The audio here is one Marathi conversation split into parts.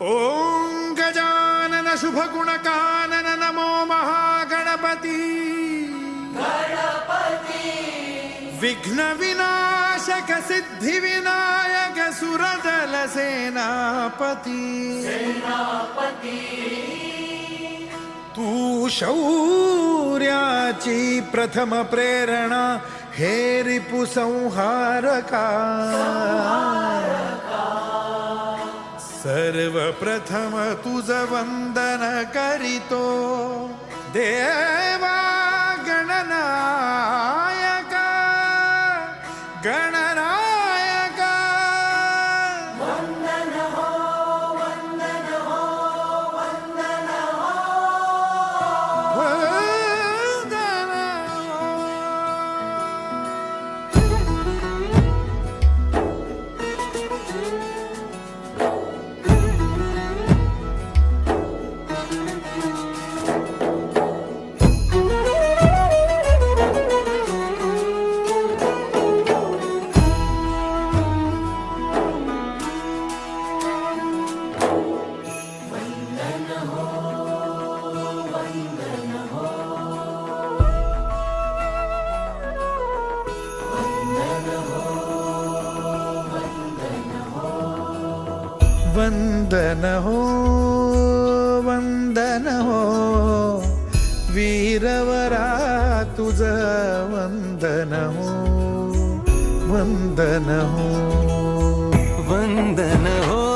ॐ गजानन शुभगुणकानन नमो महागणपती। विघ्नविनाशक सिद्धिविनायक सुरदल सेनापती तू शौर्याची प्रथम प्रेरणा हे रिपुसंहारका सर्वप्रथम तुझ वंदन करीतो. देवा वंदन हो वंदन हो वीरवरा तुझ वंदन हो वंदन हो वंदन हो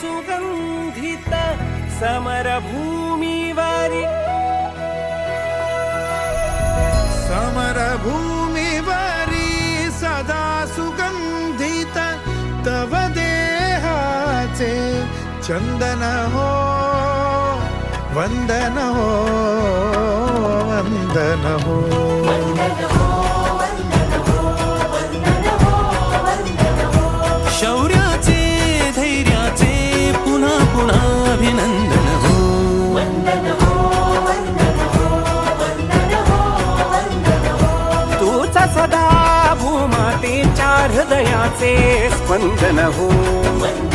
सुगंधित समरभूमि वारि समरभूमि वारि सदा सुगंधित तव देहाचे चंदन हो वंदन हो वंदन हो। सदा भूमाते चार हृदयाचे स्पंदन हो।